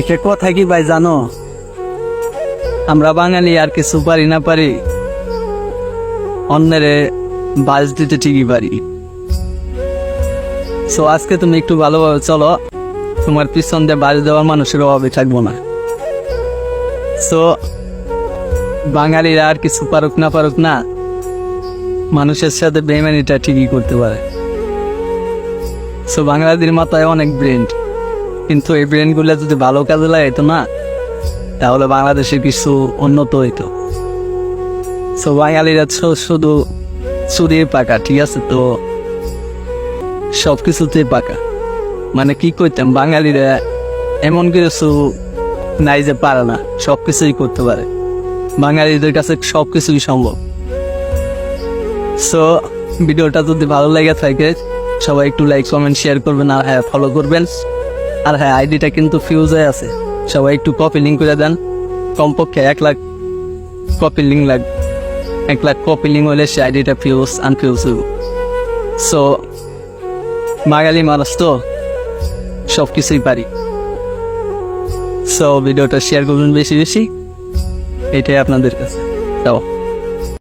একটা কথা কি ভাই জানো? আমরা বাঙালি আর কিছু পারি না পারি। অন্যের বাস দিতে ঠিকই পারি। সো আজকে তুমি একটু ভালোভাবে চলো। তোমার পিছন দিয়ে বাস দেওয়ার মানুষের অভাবে থাকব না। সো বাঙালিরা আর কিছু পারুক না পারুক না, মানুষের সাথে বেমানিটা ঠিকই করতে পারে। সো বাঙালিদের মাথায় অনেক ব্রেন। কিন্তু এই ব্রেনগুলো যদি ভালো কাজে লাগাইতো না, তাহলে বাংলাদেশে কিছু উন্নত হইতো। সো বাঙালিরা শুধু চুরির পাকা, ঠিক আছে? তো সব কিছুতেই পাকা। মানে কি করতাম বাঙালিরা এমন কিছু নাই যে পারে না সব কিছুই করতে পারে। বাঙালিদের কাছে সব কিছুই সম্ভব। সো ভিডিওটা যদি ভালো লেগে থাকে, সবাই একটু লাইক কমেন্ট শেয়ার করবেন আর হ্যাঁ ফলো করবেন। আর হ্যাঁ আইডিটা কিন্তু ফিউজে আছে। সবাই একটু কপি লিঙ্ক করে দেন। কমপক্ষে এক লাখ কপি লিঙ্ক লাগবে এক লাখ কপি লিঙ্ক হলে সে আইডিটা ফিউজ আনফিউজ সো বাঙালি মানুষ তো সব কিছুই পারি। সো ভিডিওটা শেয়ার করবেন বেশি বেশি। এটাই আপনাদের কাছে।